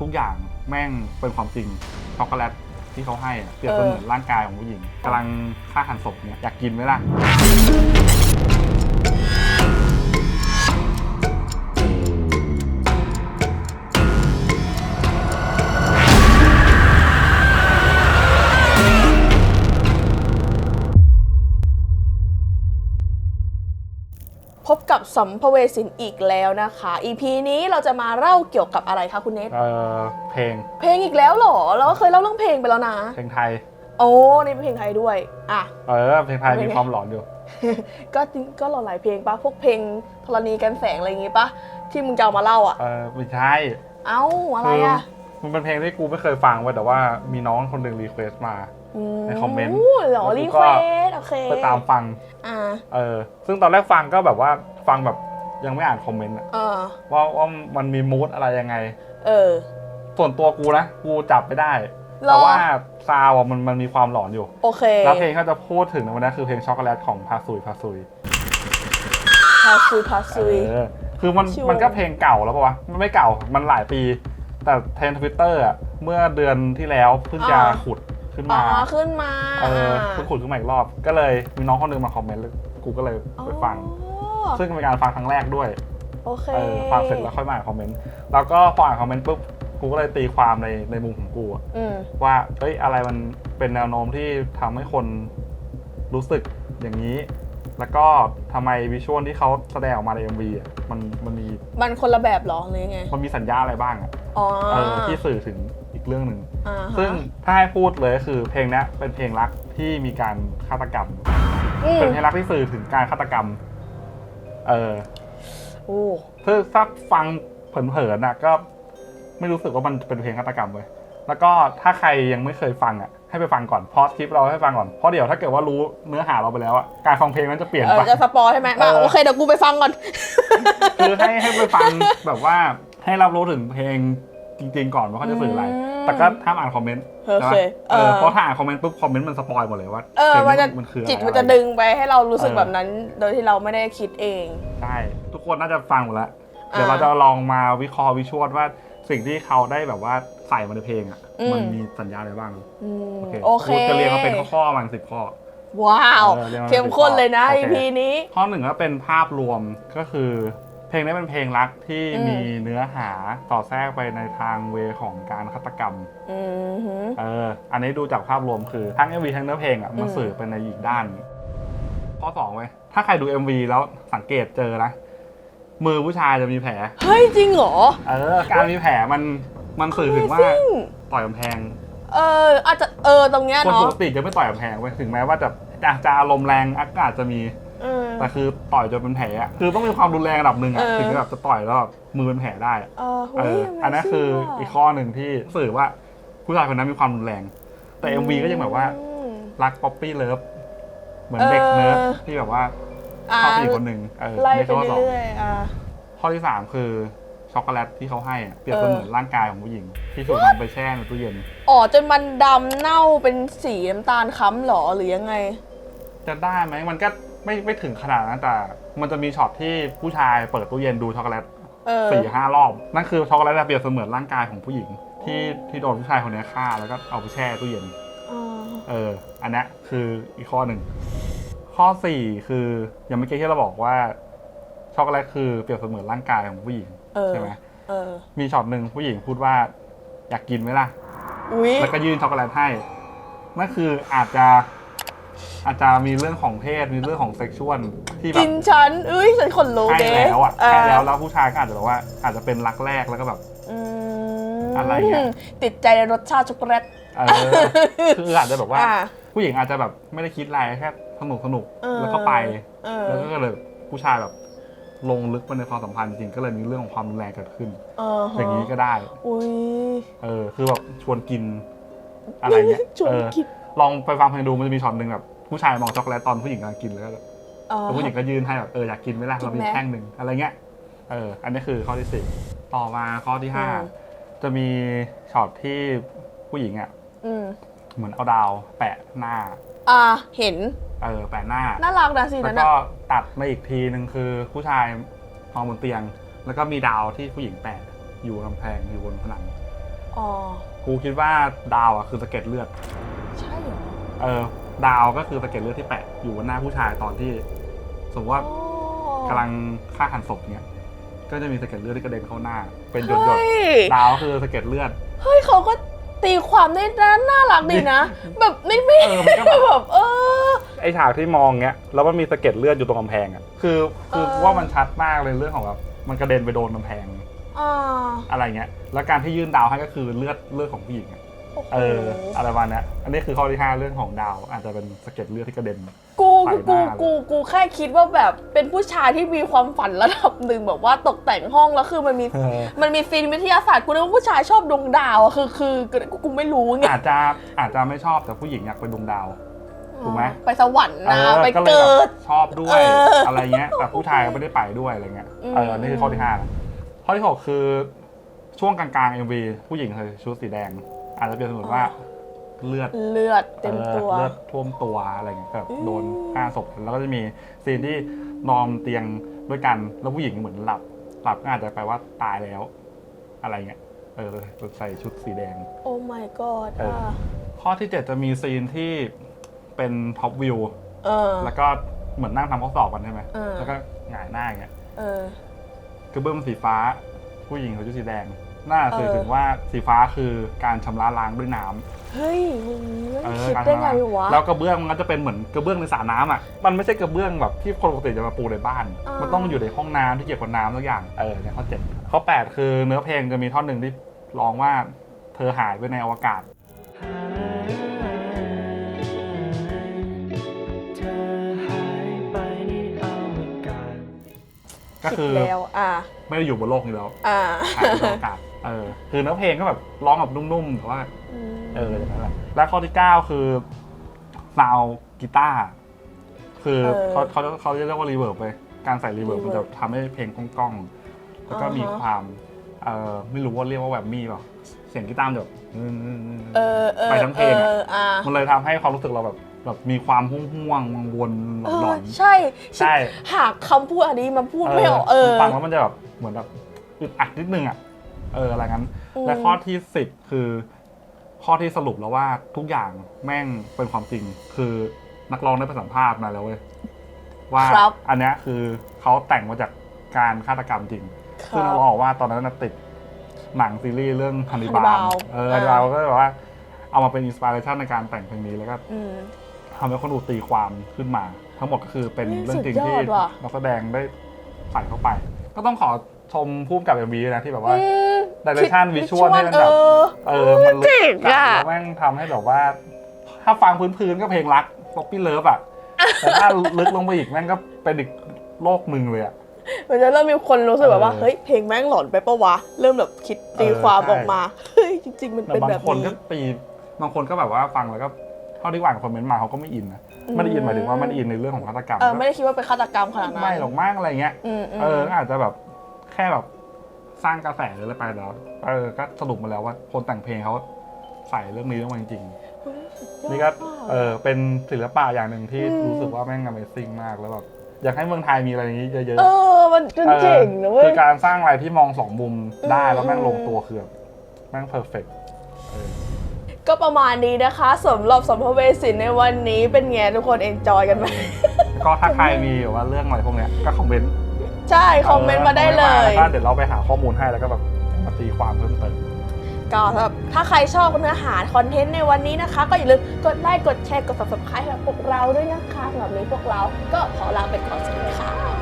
ทุกอย่างแม่งเป็นความจริงช็อกโกแลตที่เขาให้อะเปรียบเสมือนร่างกายของผู้หญิงกำลังฆ่าหันศพเนี่ยอยากกินไหมล่ะ กับสัมภเวสินอีกแล้วนะคะ EP นี้เราจะมาเล่าเกี่ยวกับอะไรคะคุณเนทเออเพลง เพลงอีกแล้วเหรอ เราก็เคยเล่าเรื่องเพลงไปแล้วนะ เพลงไทย โอ้นี่เป็นเพลงไทยด้วย อะ เออ เพลงไทยเพลงมีความหลอนอยู่ ก็จริงก็หลายๆเพลงปะพวกเพลงธรณีกันแสงอะไรอย่างงี้ปะที่มึงจะเอามาเล่าอะ เออไม่ใช่ เอ้าอะไรอะคือมันเป็นเพลงที่กูไม่เคยฟังเว้ยแต่ว่ามีน้องคนหนึ่งรีเควสต์มา ในคอมเมนต์เหรอแล้วรีกูเคก็วสโอเคไปตามฟังอ่าเออซึ่งตอนแรกฟังก็แบบว่าฟังแบบยังไม่อ่านคอมเมนต์อะเออว่าว่ามันมีมูดอะไรยังไง เออ ส่วนตัวกูนะ กูจับไม่ได้หรอแต่ว่าซาวอะมันมันมีความหลอนอยู่ โอเค แล้วเพลงเขาจะพูดถึงในวันนี้คือเพลงช็อกโกแลตของพาซุยพาซุยพาซุยพาซุยเออคือมันชิวมันก็เพลงเก่าแล้วปะวะ มันไม่เก่า มันหลายปี แต่เทรนทวิตเตอร์อะเมื่อเดือนที่แล้วเพิ่งจะขุด ขึ้นอ๋อมาขึ้นมาเออเพิ่งขุดขึ้นมาอีกรอบ ก็เลยมีน้องคนหนึงมาคอมเมนต์แล้วกูก็เลยไปฟัง อ๋อซึ่งเป็นการฟังครั้งแรกด้วย โอเคเออฟังเสร็จแล้วค่อยมาอ่านคอมเมนต์ แล้วก็พออ่านคอมเมนต์ปุ๊บ กูก็เลยตีความในในมุมของกูอะอืมว่า เอ้ย อะไรมันเป็นแนวโน้มที่ทำให้คนรู้สึกอย่างนี้ แล้วก็ทำไมวิชวลที่เขาแสดงออกมาใน MV อะ มันมันมี มันคนละแบบเหรอหรือยังไงมันมีสัญญาอะไรบ้างอะ อ๋อ เออ ที่สื่อถึง อีกเรื่องหนึ่ง อ่าฮะซึ่งถ้าให้พูดเลยก็คือเพลงเนี้ยเป็นเพลงรักที่มีการฆาตกรรม อืมเป็นเพลงรักที่สื่อถึงการฆาตกรรม เออโอ้คือถ้าฟังเผินๆน่ะก็ไม่รู้สึกว่ามันเป็นเพลงฆาตกรรมเลย แล้วก็ถ้าใครยังไม่เคยฟังอะ ให้ไปฟังก่อนพอสคลิปเราให้ฟังก่อน เพราะเดี๋ยวถ้าเกิดว่ารู้เนื้อหาเราไปแล้วอะ การฟังเพลงนั้นจะเปลี่ยนเอไป อจะสปอยใช่ไหมมาเออ โอเคเดี๋ยวกูไปฟังก่อน คือให้ให้ไปฟังแบบว่าให้รับรู้ถึงเพลง จริงๆก่อนว่าเขาจะสื่ออะไรอืมแต่ก็ห้ามอ่านคอมเมนต์โอเคใช่ปะเออเออเพราะถ้าอ่านคอมเมนต์ปุ๊บคอมเมนต์มันสปอยหมดเลยว่าเออพลงมันจะมันคืออะไรจิตมันจะดึงไปให้เรารู้สึกเออแบบนั้น โดยที่เราไม่ได้คิดเองใช่ทุกคนน่าจะฟังหมดแล้วอ่าเดี๋ยวเราจะลองมาวิเคราะห์วิชวลว่าสิ่งที่เขาได้แบบว่าใส่มาในเพลงอะอืมมันมีสัญญาอะไรบ้างอืมโอเคโอเคกูจะเรียงมาเป็นข้อๆมันสิบข้อว้าวเออเรียกมาเข้มข้นเลยนะโอเค EP นี้ข้อหนึ่งก็เป็นภาพรวมก็คือ เพลงนี้เป็นเพลงรักที่อืม มีเนื้อหาต่อแทรกไปในทางเวของการฆาตกรรม อืมหือ เออ อันนี้ดูจากภาพรวมคือ ทั้ง MV ทั้งเนื้อเพลงอะ มันอืม สื่อไปในอีกด้านข้อสองเว้ยถ้าใครดู MV แล้วสังเกตเจอนะ มือผู้ชายจะมีแผล เฮ้ยจริงเหรอ เออ การมีแผลมันมันสื่อถึงว่าจริงต่อยกำแพง เอออาจจะเออตรงเนี้ยคนเนาะปกติจะไม่ต่อยกำแพงเว้ยถึงแม้ว่าจะจะจะอารมณ์แรงอากาศจะมี อืมแต่คือต่อยจนเป็นแผลอะคือต้องมีความรุนแรงระดับหนึ่งอะเออ ถึงจะแบบจะต่อยแล้วแบบมือเป็นแผลได้อะเออเอเฮ้ยออันนั้นคืออีกข้อหนึ่งที่สื่อว่าผู้ชายคนนั้นมีความรุนแรง แต่ MV ก็ยังแบบว่า อืม รักป๊อปปี้เลิฟเหมือนเด็กเออเนิร์ดที่แบบว่าอ่าชอบผู้หญิงคนหนึ่งเออไล่นี่ไปข้อสองเรื่อยๆอ่าข้อที่สามคือช็อกโกแลตที่เขาให้อะเปรียบเสมือนร่างกายของผู้หญิง ที่ถูกนำไปแช่ในตู้เย็น อ๋อ จนมันดำเน่าเป็นสีน้ำตาลค้ำเหรอหรือยังไง จะได้ไหมมันก็ ไม่ไม่ถึงขนาดนั้นแต่ มันจะมีช็อตที่ผู้ชายเปิดตู้เย็นดูช็อกโกแลตเออสี่ห้ารอบ นั่นคือช็อกโกแลตเปรียบเสมือนร่างกายของผู้หญิง ที่ที่โดนผู้ชายคนนี้ฆ่าแล้วก็เอาไปแช่ตู้เย็นอ่าเออ อันเนี้ยคืออีกข้อหนึ่ง ข้อสี่คืออย่างเมื่อกี้ที่เราบอกว่า ช็อกโกแลตคือเปรียบเสมือนร่างกายของผู้หญิงเออใช่ไหมเออ มีช็อตหนึ่งผู้หญิงพูดว่า อยากกินไหมล่ะ อุ้ยแล้วก็ยื่นช็อกโกแลตให้นั่นคืออาจจะ อาจจะมีเรื่องของเพศมีเรื่องของเซ็กชวลที่แบกิบนฉันเอ้ยฉันขนลุกให้เด้แล้วอะเออให้แล้วแล้วผู้ชายก็อาจจะแบบว่า อาจจะเป็นรักแรกแล้วก็แบบ อืมอะไรเงี้ยติดใจในรสชาติช็อกโกแลต เออ คืออาจจะแบบว่า อ่าผู้หญิงอาจจะแบบไม่ได้คิดอะไรแค่สนุกสนุกเออ แล้วก็ไป เออแล้วก็เลยผู้ชายแบบลงลึกไปในความสัมพันธ์จริงก็เลยมีเรื่องของความรุนแรงเกิดขึ้น เออฮะอย่างนี้ก็ได้ อุ้ย เออ คือแบบชวนกินอะไรเงี้ยชวนเออคิด ลองไปฟังเพลงดูมันจะมีช็อตหนึ่งแบบผู้ชายมองช็อกโกแลตตอนผู้หญิงกำลังกินแล้วก็เออ แล้วผู้หญิงก็ยื่นให้แบบเอออยากกินไหมล่ะกินเรามีไหมแท่งหนึ่งอะไรเงี้ยเอออันนี้คือข้อที่สี่ต่อมาข้อที่ห้าอืม จะมีช็อตที่ผู้หญิงอะอืมเหมือนเอาดาวแปะหน้าอ่าเห็นเออแปะหน้า น่ารักนะสิแล้นั้วนก็อะตัดมาอีกทีหนึ่งคือผู้ชายนอนบนเตียง แล้วก็มีดาวที่ผู้หญิงแปะอยู่กำแพงอยู่บนผนัง อ๋อ กูคิดว่าดาวอะคือสะเก็ดเลือดใช่เหรอ เออดาวก็คือสะเก็ดเลือดที่แปะอยู่บนหน้าผู้ชายตอนที่ สมมติว่าอ๋อกำลังฆ่าหันศพเนี่ย ก็จะมีสะเก็ดเลือดที่กระเด็นเข้าหน้า เป็นหยดเฮ้ยๆดาวก็คือสะเก็ดเลือด เฮ้ยเขาก็ตีความได้น่ารักดีนะ แบบไม่ไม่เออมันก็แบบแบบเออไอฉากที่มองเงี้ยแล้วมันมีสะเก็ดเลือดอยู่ตรงกำแพงอะคือคือเออว่ามันชัดมากเลยเรื่องของแบบมันกระเด็นไปโดนกำแพงอ่าอะไรเงี้ย แล้วการที่ยื่นดาวให้ก็คือเลือดเลือดของผู้หญิงอะโอ้โห เอออะไรประมาณเนี้ยอันนี้คือข้อที่ห้าเรื่องของดาว อาจจะเป็นสะเก็ดเลือดที่กระเด็น กูใส่กูหน้าเลยกูกูแค่คิดว่าแบบเป็นผู้ชายที่มีความฝันระดับหนึ่งแบบว่าตกแต่งห้องแล้วคือมันมี เออมันมีซีนวิทยาศาสตร์กูนึกว่าผู้ชายชอบดวงดาวอะคือคือกูกูไม่รู้ไงอาจจะอาจจะไม่ชอบแต่ผู้หญิงอยากเป็นดวงดาว ถูกไหม ไปสวรรค์เอนะอไปก็เลยเกิแบบดชอบด้วยเออออะไรเงี้ยแต่ผู้ชายก็ไม่ได้ไปด้วยอะไรเงี้ยอืม เออนี่คือข้อที่ห้านะข้อที่หกคือช่วงกลางๆ MV ผู้หญิงใส่ชุดสีแดง อาจจะเป็นสมมติว่าเลือดเลือดเต็มตัวเออเลือดท่วมตัวอะไรเงี้ยแบบอืมโดนฆ่าศพแล้วก็จะมีซีนที่นอนเตียงด้วยกันแล้วผู้หญิงเหมือนหลับ หลับก็อาจจะแปลว่าตายแล้ว อะไรเงี้ยเออใส่ชุดสีแดง โอ้ my god เอออะข้อที่เจ็ดจะมีซีนที่เป็นท็อปวิวเออแล้วก็เหมือนนั่งทำข้อสอบกันใช่ไหมเออแล้วก็หงายหน้าอย่างเงี้ยเออกระเบื้องสีฟ้า ผู้หญิงเขาชุดสีแดง น่าสื่อเออถึงว่าสีฟ้าคือการชำระล้างด้วยน้ำเฮ้ยมึงเออคิดการได้ชำไงระวะแล้วกระเบื้องมันก็จะเป็นเหมือนกระเบื้องในสระน้ำอะมันไม่ใช่กระเบื้องแบบที่คนปกติจะมาปูในบ้านอ่ามัมันต้องอยู่ในห้องน้ำที่เกี่ยวกับน้ำทุกอย่างเออเนี่ยข้อเจ็ดข้อแปดคือเนื้อเพลงจะมีท่อนหนึ่งที่ร้องว่าเธอหายไปในอวกาศเธอหายไปในอวกาศก็คิดคือแล้วอ่าไม่ได้อยู่บนโลกนี้แล้วอ่าหายไปในอวกาศ เออคือเนื้อเพลงก็แบบร้องแบบนุ่มๆแต่ว่า เอออย่างนั้นแหละและข้อที่9คือซาวกีตาร์คือเออเขาเขาเขาเรียกว่ารีเวิร์บไปการใส่รีเวิร์บมันจะ reverb ทำให้เพลงก้องๆแล้วก็มีอ่าฮะความเออไม่รู้ว่าเรียกว่าแวบมี่เปล่าเสียงกีตาร์มันจะแบบเออเออไปทั้งเพลงอะอออ่ามันเลยทำให้ความรู้สึกเราแบบแบบมีความห่วงห่วงๆวนๆหเอลออนใช่ใช่หากคำพูดอันนี้มาพูๆดไม่ออกเออฟังแล้วมันจะแบบเหมือนแบบอึดอัดนิดนึงอะ เอออะไรงั้นอืมและข้อที่สิบคือ ข้อที่สรุปแล้วว่าทุกอย่างแม่งเป็นความจริง คือนักร้องได้ไปสัมภาษณ์มาแล้วเว้ยว่าครับ อันเนี้ยคือเขาแต่งมาจากการฆาตกรรมจริง คซึ่งรับ เราบอกว่าตอนนั้นนะติดหนังซีรีส์เรื่องฮันนิบาล Hannibal เอออ่าฮันนิบาลก็เลยบอกว่า เอามาเป็นอินสปิเรชันในการแต่งเพลงนี้แล้วก็อืม ทำให้คนดูตีความขึ้นมา ทั้งหมดก็คือเป็นเฮ้ยเรื่องจริงสุดยที่อดว่ะ นักแสดงได้ใส่เข้าไป ก็ต้องขอชมพุ่มกับเอ็มวีนะที่แบบว่า อืม direction คิด visual ให้มันแบบเออเออมันลึกเจ๋งจัดอะแล้วแม่งทำให้แบบว่า ถ้าฟังพื้นๆก็เพลงรักป๊อปปี้เลิฟอะแต่ถ้าลึกลงไปอีกแม่งก็เป็นอีกโลกหนึ่งเลยอะมันจะเริ่มมีคนรู้สึกแบบว่าเออเฮ้ยเพลงแม่งหลอนไปปะวะ เริ่มแบบคิดตีเออความใช่ออกมาเฮ้ยจริง ๆ มันแต่เป็นบาแบงบคนก็นี้ตีบางคนก็แบบว่าฟังแล้วก็เท่าที่อ่านคอมเมนต์มาเขาก็ไม่อินนะไม่ได้อินหมายถึงว่าไม่ได้อินในเรื่องของฆาตกรรมเออไม่ได้คิดว่าเป็นฆาตกรรมขนาดนั้นไม่หรอกมากอะไรเงี้ยอืมอืมเอออาจจะแบบแค่แบบ สร้างกระแสหรืออะไรไปแล้วเออก็สรุปมาแล้วว่าคนแต่งเพลงเขาใส่เรื่องนี้ลงมาจริงเฮ้ยสุดยอๆดนี่ก็มากเออเป็นศิลปะอย่างหนึ่งที่อืมรู้สึกว่าแม่ง Amazing มากแล้วแบบอยากให้เมืองไทยมีอะไรอย่างนี้เยอะเออ มันๆออเจ๋งนะเว้คืยอการสร้างอะไรที่มองสองมุมได้อืมแล้วแม่งลงตัวคือแบบแม่งเพอร์เฟกต์ก็ประมาณนี้นะคะสำหรับสัมภเวสินในวันนี้เป็นไงทุกคนเอนจอยกันไหมก็ถ้าใครมีแบบว่าเรื่องอะไรพวกเนี้ยก็คอมเมนต์ ใช่คอมเมนต์มาได้เลยแล้วก็เดี๋ยวเราไปหาข้อมูลให้แล้วก็แบบมาตีความเพิ่มเติมก็สำหรับถ้าใครชอบเนื้อหาคอนเทนต์ในวันนี้นะคะ ก็อย่าลืมกดไลค์กดแชร์กด subscribe ให้กับพวกเราด้วยนะคะสำหรับนี้พวกเราก็ขอลาไปก่อนสวัสดีค่ะ